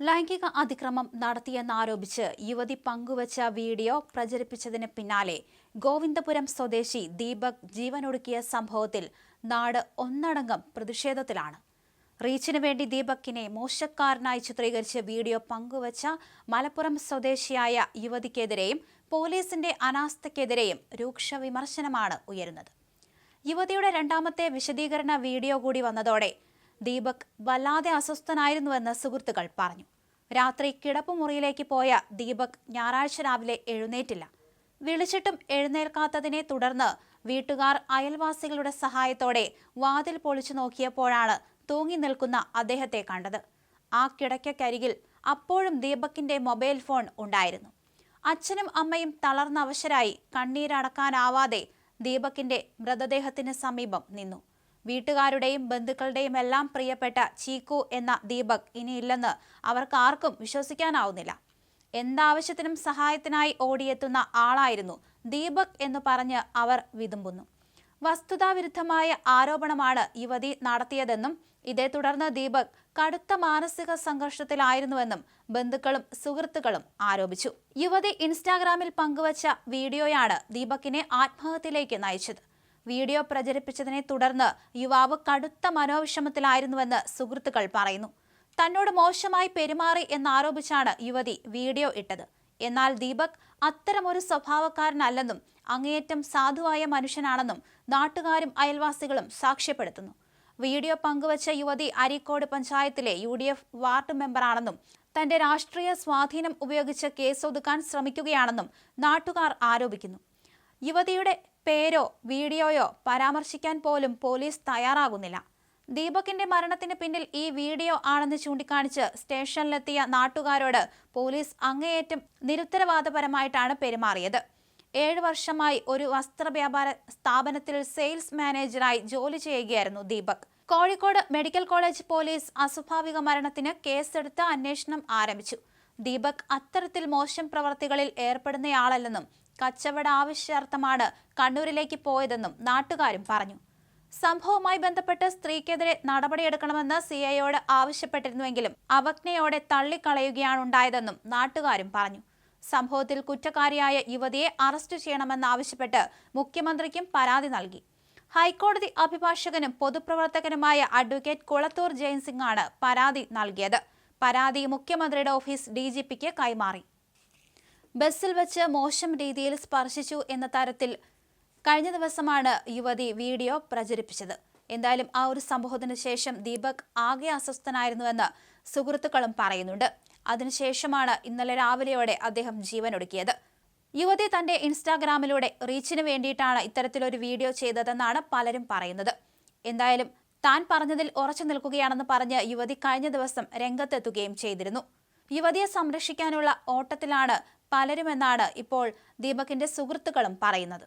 ലൈംഗിക അതിക്രമം നടത്തിയെന്നാരോപിച്ച് യുവതി പങ്കുവച്ച വീഡിയോ പ്രചരിപ്പിച്ചതിന് പിന്നാലെ ഗോവിന്ദപുരം സ്വദേശി ദീപക് ജീവനൊടുക്കിയ സംഭവത്തിൽ നാട് ഒന്നടങ്കം പ്രതിഷേധത്തിലാണ്. റീച്ചിനു വേണ്ടി ദീപക്കിനെ മോശക്കാരനായി ചിത്രീകരിച്ച് വീഡിയോ പങ്കുവച്ച മലപ്പുറം സ്വദേശിയായ യുവതിക്കെതിരെയും പോലീസിന്റെ അനാസ്ഥയ്ക്കെതിരെയും രൂക്ഷ വിമർശനമാണ് ഉയരുന്നത്. യുവതിയുടെ രണ്ടാമത്തെ വിശദീകരണ വീഡിയോ കൂടി വന്നതോടെ ദീപക് വല്ലാതെ അസ്വസ്ഥനായിരുന്നുവെന്ന് സുഹൃത്തുക്കൾ പറഞ്ഞു. രാത്രി കിടപ്പുമുറിയിലേക്ക് പോയ ദീപക് ഞായറാഴ്ച രാവിലെ എഴുന്നേറ്റില്ല. വിളിച്ചിട്ടും എഴുന്നേൽക്കാത്തതിനെ തുടർന്ന് വീട്ടുകാർ അയൽവാസികളുടെ സഹായത്തോടെ വാതിൽ പൊളിച്ചു നോക്കിയപ്പോഴാണ് തൂങ്ങി നിൽക്കുന്ന അദ്ദേഹത്തെ കണ്ടത്. ആ കിടക്കരികിൽ അപ്പോഴും ദീപക്കിന്റെ മൊബൈൽ ഫോൺ ഉണ്ടായിരുന്നു. അച്ഛനും അമ്മയും തളർന്ന അവശരായി കണ്ണീരടക്കാനാവാതെ ദീപക്കിന്റെ മൃതദേഹത്തിന് സമീപം നിന്നു. വീട്ടുകാരുടെയും ബന്ധുക്കളുടെയും എല്ലാം പ്രിയപ്പെട്ട ചീക്കു എന്ന ദീപക് ഇനിയില്ലെന്ന് അവർക്ക് ആർക്കും വിശ്വസിക്കാനാവുന്നില്ല. എന്താവശ്യത്തിനും സഹായത്തിനായി ഓടിയെത്തുന്ന ആളായിരുന്നു ദീപക് എന്ന് പറഞ്ഞ് അവർ വിതുമ്പുന്നു. വസ്തുതാവിരുദ്ധമായ ആരോപണമാണ് യുവതി നടത്തിയതെന്നും ഇതേ തുടർന്ന് ദീപക് കടുത്ത മാനസിക സംഘർഷത്തിലായിരുന്നുവെന്നും ബന്ധുക്കളും സുഹൃത്തുക്കളും ആരോപിച്ചു. യുവതി ഇൻസ്റ്റാഗ്രാമിൽ പങ്കുവച്ച വീഡിയോയാണ് ദീപക്കിനെ ആത്മഹത്യയിലേക്ക് നയിച്ചത്. വീഡിയോ പ്രചരിപ്പിച്ചതിനെ തുടർന്ന് യുവാവ് കടുത്ത മനോവിഷമത്തിലായിരുന്നുവെന്ന് സുഹൃത്തുക്കൾ പറയുന്നു. തന്നോട് മോശമായി പെരുമാറി എന്നാരോപിച്ചാണ് യുവതി വീഡിയോ ഇട്ടത്. എന്നാൽ ദീപക് അത്തരമൊരു സ്വഭാവക്കാരനല്ലെന്നും അങ്ങേയറ്റം സാധുവായ മനുഷ്യനാണെന്നും നാട്ടുകാരും അയൽവാസികളും സാക്ഷ്യപ്പെടുത്തുന്നു. വീഡിയോ പങ്കുവച്ച യുവതി അരീക്കോട് പഞ്ചായത്തിലെ യു ഡി എഫ് വാർഡ് മെമ്പറാണെന്നും തന്റെ രാഷ്ട്രീയ സ്വാധീനം ഉപയോഗിച്ച് കേസൊതുക്കാൻ ശ്രമിക്കുകയാണെന്നും നാട്ടുകാർ ആരോപിക്കുന്നു. യുവതിയുടെ പേരോ വീഡിയോയോ പരാമർശിക്കാൻ പോലും പോലീസ് തയ്യാറാകുന്നില്ല. ദീപകിന്റെ മരണത്തിന് പിന്നിൽ ഈ വീഡിയോ ആണെന്ന് ചൂണ്ടിക്കാണിച്ച് സ്റ്റേഷനിലെത്തിയ നാട്ടുകാരോട് പോലീസ് അങ്ങേയറ്റം നിരുത്തരവാദപരമായിട്ടാണ് പെരുമാറിയത്. ഏഴു വർഷമായി ഒരു വസ്ത്ര വ്യാപാര സ്ഥാപനത്തിൽ സെയിൽസ് മാനേജറായി ജോലി ചെയ്യുകയായിരുന്നു Deepak. Kozhikode medical college police അസ്വാഭാവിക മരണത്തിന് കേസെടുത്ത് അന്വേഷണം ആരംഭിച്ചു. ദീപക് അത്തരത്തിൽ മോശം പ്രവർത്തികളിൽ ഏർപ്പെടുന്നയാളല്ലെന്നും കച്ചവട ആവശ്യാർത്ഥമാണ് കണ്ണൂരിലേക്ക് പോയതെന്നും നാട്ടുകാരും പറഞ്ഞു. സംഭവവുമായി ബന്ധപ്പെട്ട് സ്ത്രീക്കെതിരെ നടപടിയെടുക്കണമെന്ന് സി ഐയോട് ആവശ്യപ്പെട്ടിരുന്നുവെങ്കിലും അവജ്ഞയോടെ തള്ളിക്കളയുകയാണ് ഉണ്ടായതെന്നും നാട്ടുകാരും പറഞ്ഞു. സംഭവത്തിൽ കുറ്റക്കാരിയായ യുവതിയെ അറസ്റ്റ് ചെയ്യണമെന്നാവശ്യപ്പെട്ട് മുഖ്യമന്ത്രിക്കും പരാതി നൽകി. ഹൈക്കോടതി അഭിഭാഷകനും പൊതുപ്രവർത്തകനുമായ അഡ്വക്കേറ്റ് കുളത്തൂർ ജയൻ സിംഗ് ആണ് പരാതി നൽകിയത്. പരാതി മുഖ്യമന്ത്രിയുടെ ഓഫീസ് ഡി കൈമാറി. ബസ്സിൽ വച്ച് മോശം രീതിയിൽ സ്പർശിച്ചു എന്ന തരത്തിൽ കഴിഞ്ഞ ദിവസമാണ് യുവതി വീഡിയോ പ്രചരിപ്പിച്ചത്. എന്തായാലും ആ ഒരു സംഭവത്തിന് ശേഷം ദീപക് ആകെ അസ്വസ്ഥനായിരുന്നുവെന്ന് സുഹൃത്തുക്കളും പറയുന്നുണ്ട്. അതിനുശേഷമാണ് ഇന്നലെ രാവിലെയോടെ അദ്ദേഹം ജീവനൊടുക്കിയത്. യുവതി തന്റെ ഇൻസ്റ്റാഗ്രാമിലൂടെ റീച്ചിന് വേണ്ടിയിട്ടാണ് ഇത്തരത്തിലൊരു വീഡിയോ ചെയ്തതെന്നാണ് പലരും പറയുന്നത്. എന്തായാലും താൻ പറഞ്ഞതിൽ ഉറച്ചു നിൽക്കുകയാണെന്ന് പറഞ്ഞ് യുവതി കഴിഞ്ഞ ദിവസം രംഗത്തെത്തുകയും ചെയ്തിരുന്നു. യുവതിയെ സംരക്ഷിക്കാനുള്ള ഓട്ടത്തിലാണ് പലരുമെന്നാണ് ഇപ്പോൾ ദീപകിന്റെ സുഹൃത്തുക്കളും പറയുന്നത്